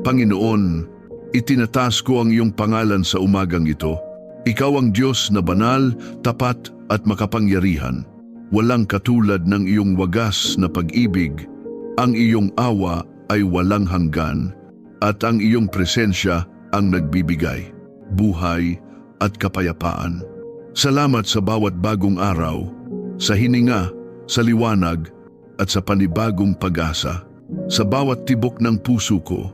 Panginoon, itinataas ko ang iyong pangalan sa umagang ito. Ikaw ang Diyos na banal, tapat at makapangyarihan. Walang katulad ng iyong wagas na pag-ibig. Ang iyong awa ay walang hanggan at ang iyong presensya ang nagbibigay, buhay at kapayapaan. Salamat sa bawat bagong araw, sa hininga, sa liwanag at sa panibagong pag-asa. Sa bawat tibok ng puso ko,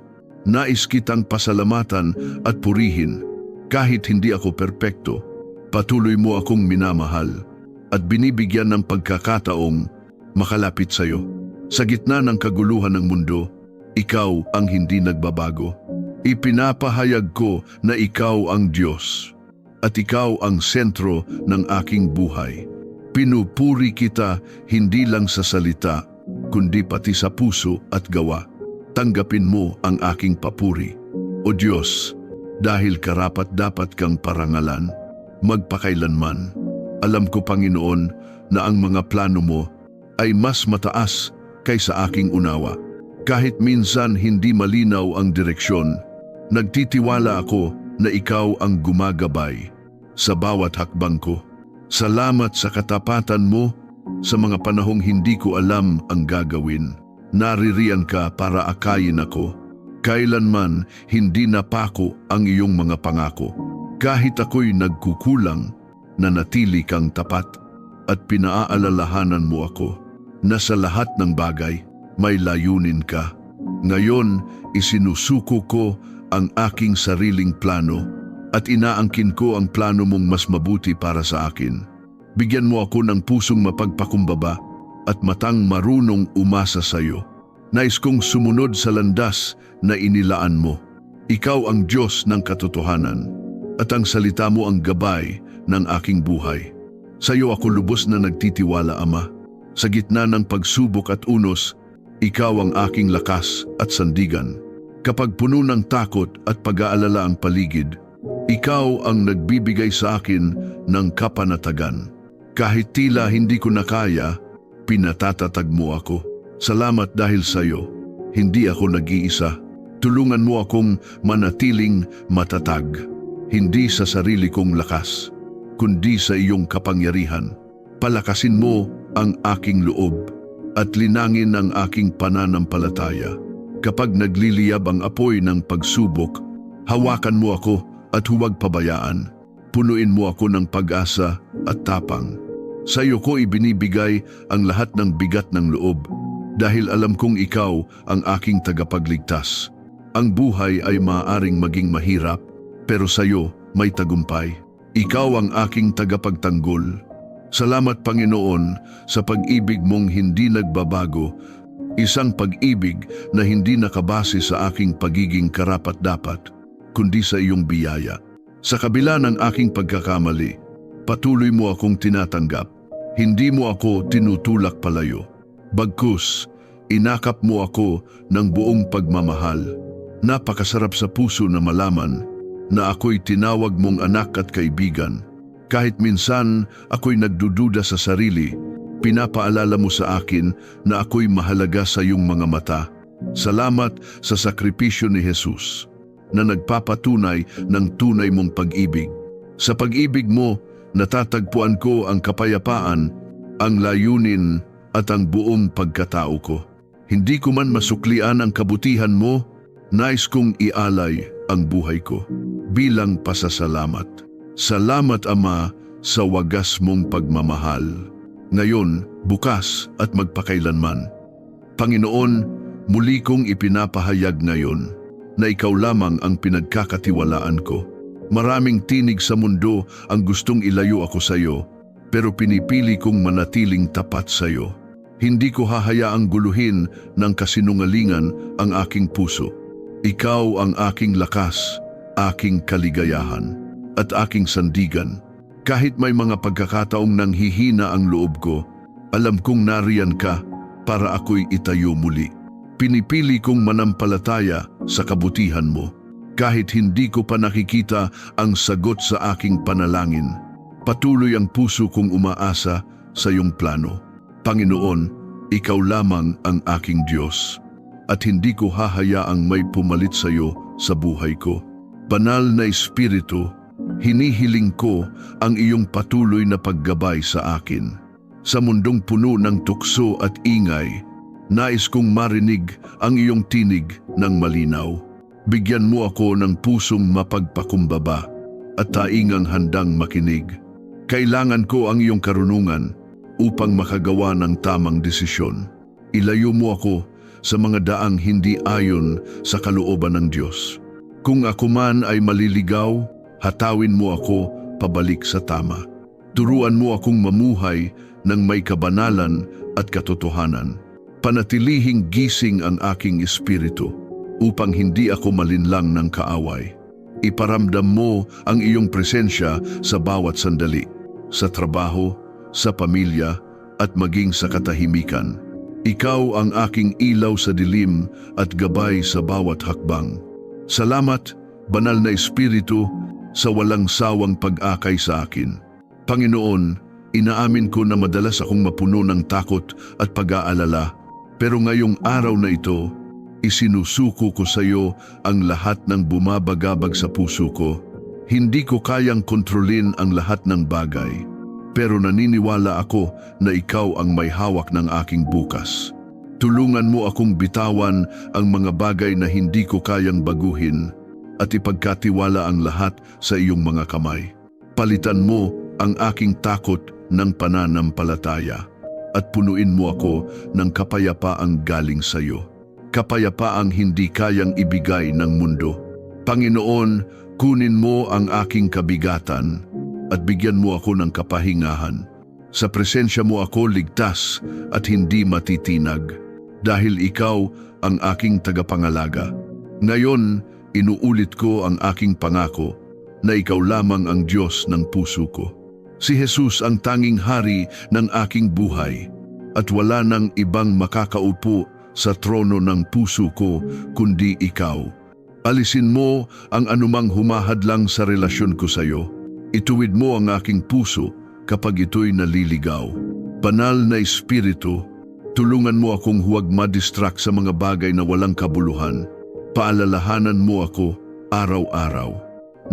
nais kitang pasalamatan at purihin. Kahit hindi ako perpekto, patuloy mo akong minamahal at binibigyan ng pagkakataong makalapit sa iyo. Sa gitna ng kaguluhan ng mundo, ikaw ang hindi nagbabago. Ipinapahayag ko na ikaw ang Diyos at ikaw ang sentro ng aking buhay. Pinupuri kita hindi lang sa salita, kundi pati sa puso at gawa. Tanggapin mo ang aking papuri. O Diyos, dahil karapat dapat kang parangalan, magpakailanman. Alam ko, Panginoon, na ang mga plano mo ay mas mataas kaysa aking unawa. Kahit minsan hindi malinaw ang direksyon, nagtitiwala ako na ikaw ang gumagabay sa bawat hakbang ko. Salamat sa katapatan mo sa mga panahong hindi ko alam ang gagawin. Naririyan ka para akayin ako. Kailanman hindi napako ang iyong mga pangako. Kahit ako'y nagkukulang, nanatili kang tapat at pinaaalalahanan mo ako na sa lahat ng bagay may layunin ka. Ngayon, isinusuko ko ang aking sariling plano at inaangkin ko ang plano mong mas mabuti para sa akin. Bigyan mo ako ng pusong mapagpakumbaba at matang marunong umasa sa iyo. Nais kong sumunod sa landas na inilaan mo. Ikaw ang Diyos ng katotohanan at ang salita mo ang gabay ng aking buhay. Sa iyo ako lubos na nagtitiwala, Ama. Sa gitna ng pagsubok at unos, ikaw ang aking lakas at sandigan. Kapag puno ng takot at pag-aalala ang paligid, ikaw ang nagbibigay sa akin ng kapanatagan. Kahit tila hindi ko nakaya, pinatatatag mo ako. Salamat dahil sa iyo. Hindi ako nag-iisa. Tulungan mo akong manatiling matatag. Hindi sa sarili kong lakas, kundi sa iyong kapangyarihan. Palakasin mo ang aking loob at linangin ang aking pananampalataya. Kapag nagliliyab ang apoy ng pagsubok, hawakan mo ako at huwag pabayaan. Punuin mo ako ng pag-asa at tapang. Sa iyo ko ibinibigay ang lahat ng bigat ng loob dahil alam kong ikaw ang aking tagapagligtas. Ang buhay ay maaaring maging mahirap pero sa iyo may tagumpay. Ikaw ang aking tagapagtanggol Salamat Panginoon sa pag-ibig mong hindi nagbabago, isang pag-ibig na hindi nakabase sa aking pagiging karapat-dapat, kundi sa iyong biyaya. Sa kabila ng aking pagkakamali, patuloy mo akong tinatanggap. Hindi mo ako tinutulak palayo. Bagkus, inakap mo ako ng buong pagmamahal. Napakasarap sa puso na malaman na ako'y tinawag mong anak at kaibigan kahit minsan ako'y nagdududa sa sarili, pinapaalala mo sa akin na ako'y mahalaga sa iyong mga mata. Salamat sa sakripisyo ni Jesus na nagpapatunay ng tunay mong pag-ibig. Sa pag-ibig mo, natatagpuan ko ang kapayapaan, ang layunin at ang buong pagkatao ko. Hindi ko man masuklian ang kabutihan mo, nais kong ialay ang buhay ko bilang pasasalamat. Salamat Ama sa wagas mong pagmamahal. Ngayon, bukas at magpakailanman. Panginoon, muli kong ipinapahayag ngayon na ikaw lamang ang pinagkakatiwalaan ko. Maraming tinig sa mundo ang gustong ilayo ako sa iyo, pero pinipili kong manatiling tapat sa iyo. Hindi ko hahayaang guluhin ng kasinungalingan ang aking puso. Ikaw ang aking lakas, aking kaligayahan at aking sandigan. Kahit may mga pagkakataong nanghihina ang loob ko, alam kong nariyan ka para ako'y itayo muli. Pinipili kong manampalataya sa kabutihan mo. Kahit hindi ko pa nakikita ang sagot sa aking panalangin, patuloy ang puso kong umaasa sa iyong plano. Panginoon, ikaw lamang ang aking Diyos. at hindi ko hahayaang may pumalit sa iyo sa buhay ko. Banal na Espiritu, hinihiling ko ang iyong patuloy na paggabay sa akin. Sa mundong puno ng tukso at ingay, nais kong marinig ang iyong tinig ng malinaw. Bigyan mo ako ng pusong mapagpakumbaba at taingang handang makinig. Kailangan ko ang iyong karunungan upang makagawa ng tamang desisyon. Ilayo mo ako sa mga daang hindi ayon sa kalooban ng Diyos. Kung ako man ay maliligaw, hatawin mo ako pabalik sa tama. Turuan mo akong mamuhay ng may kabanalan at katotohanan. Panatilihing gising ang aking espiritu upang hindi ako malinlang ng kaaway. Iparamdam mo ang iyong presensya sa bawat sandali, sa trabaho, sa pamilya, at maging sa katahimikan. Ikaw ang aking ilaw sa dilim at gabay sa bawat hakbang. Salamat, banal na Espiritu, sa walang sawang pag-akay sa akin. Panginoon, inaamin ko na madalas akong mapuno ng takot at pag-aalala, pero ngayong araw na ito, isinusuko ko sa iyo ang lahat ng bumabagabag sa puso ko. Hindi ko kayang kontrolin ang lahat ng bagay, pero naniniwala ako na ikaw ang may hawak ng aking bukas. Tulungan mo akong bitawan ang mga bagay na hindi ko kayang baguhin at ipagkatiwala ang lahat sa iyong mga kamay. Palitan mo ang aking takot ng pananampalataya at punuin mo ako ng kapayapaang galing sa iyo. Kapayapaang hindi kayang ibigay ng mundo. Panginoon, kunin mo ang aking kabigatan at bigyan mo ako ng kapahingahan. Sa presensya mo ako ligtas at hindi matitinag dahil ikaw ang aking tagapangalaga. Ngayon, inuulit ko ang aking pangako na ikaw lamang ang Diyos ng puso ko. Si Jesus ang tanging hari ng aking buhay at wala nang ibang makakaupo sa trono ng puso ko kundi ikaw. Alisin mo ang anumang humahadlang sa relasyon ko sa iyo. Ituwid mo ang aking puso kapag ito'y naliligaw. Banal na Espiritu, tulungan mo akong huwag madistract sa mga bagay na walang kabuluhan. Paalalahanan mo ako araw-araw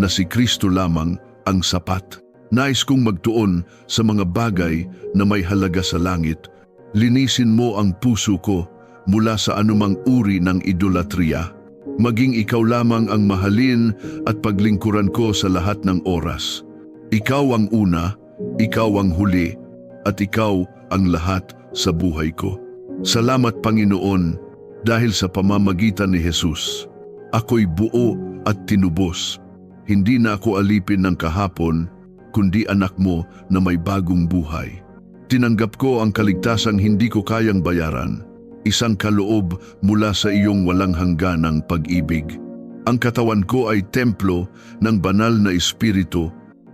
na si Kristo lamang ang sapat. Nais kong magtuon sa mga bagay na may halaga sa langit. Linisin mo ang puso ko mula sa anumang uri ng idolatriya. Maging ikaw lamang ang mahalin at paglingkuran ko sa lahat ng oras. Ikaw ang una, ikaw ang huli, at ikaw ang lahat sa buhay ko. Salamat Panginoon dahil sa pamamagitan ni Jesus. Ako'y buo at tinubos. Hindi na ako alipin ng kahapon, kundi anak mo na may bagong buhay. Tinanggap ko ang kaligtasang hindi ko kayang bayaran, isang kaloob mula sa iyong walang hangganang pag-ibig. Ang katawan ko ay templo ng banal na espiritu.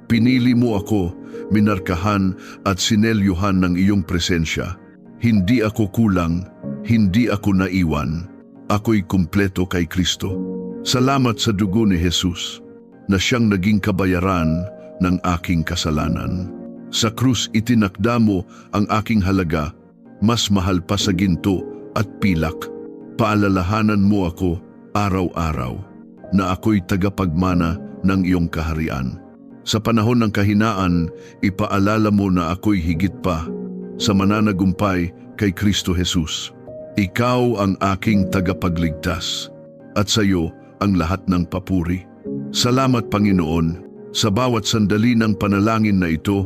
Pinili mo ako, minarkahan at sinelyuhan ng iyong presensya. Hindi ako kulang, hindi ako naiwan. Ako'y kumpleto kay Kristo. Salamat sa dugo ni Jesus na siyang naging kabayaran ng aking kasalanan. Sa krus itinakda mo ang aking halaga, mas mahal pa sa ginto at pilak. Paalalahanan mo ako araw-araw na ako'y tagapagmana ng iyong kaharian. Sa panahon ng kahinaan, ipaalala mo na ako'y higit pa sa mananagumpay kay Kristo Jesus. Ikaw ang aking tagapagligtas at sa iyo ang lahat ng papuri. Salamat Panginoon sa bawat sandali ng panalangin na ito,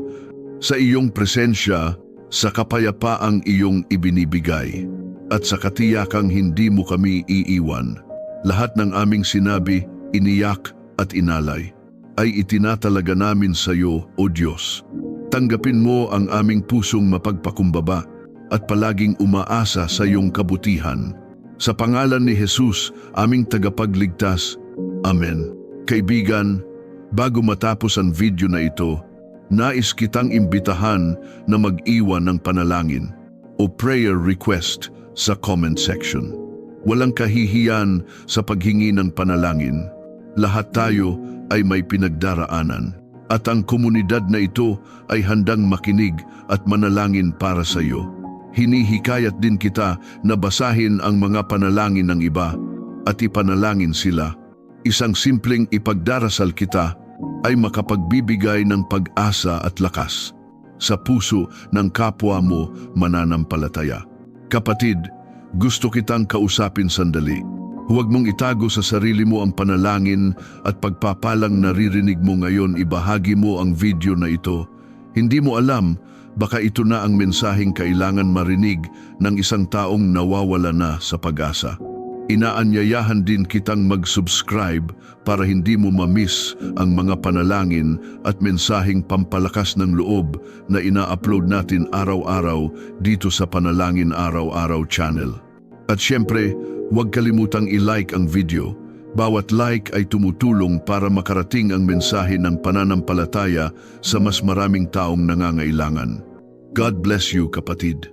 sa iyong presensya, sa kapayapaang iyong ibinibigay, at sa katiyakang hindi mo kami iiwan. Lahat ng aming sinabi, iniyak at inalay, ay itinatalaga namin sa iyo, O Diyos. Tanggapin mo ang aming pusong mapagpakumbaba at palaging umaasa sa iyong kabutihan. Sa pangalan ni Jesus, aming tagapagligtas. Amen. Kaibigan, Bago matapos ang video na ito, nais kitang imbitahan na mag-iwan ng panalangin o prayer request sa comment section. Walang kahihiyan sa paghingi ng panalangin. Lahat tayo ay may pinagdaraanan at ang komunidad na ito ay handang makinig at manalangin para sa iyo. hinihikayat din kita na basahin ang mga panalangin ng iba at ipanalangin sila. Isang simpleng ipagdarasal kita ay makapagbibigay ng pag-asa at lakas sa puso ng kapwa mo mananampalataya. Kapatid, gusto kitang kausapin sandali. Huwag mong itago sa sarili mo ang panalangin at pagpapalang naririnig mo ngayon ibahagi mo ang video na ito. Hindi mo alam, baka ito na ang mensaheng kailangan marinig ng isang taong nawawala na sa pag-asa. Inaanyayahan din kitang mag-subscribe para hindi mo mamiss ang mga panalangin at mensaheng pampalakas ng loob na ina-upload natin araw-araw dito sa Panalangin Araw-Araw channel. At syempre, huwag kalimutang i-like ang video. Bawat like ay tumutulong para makarating ang mensahe ng pananampalataya sa mas maraming taong nangangailangan. God bless you, kapatid.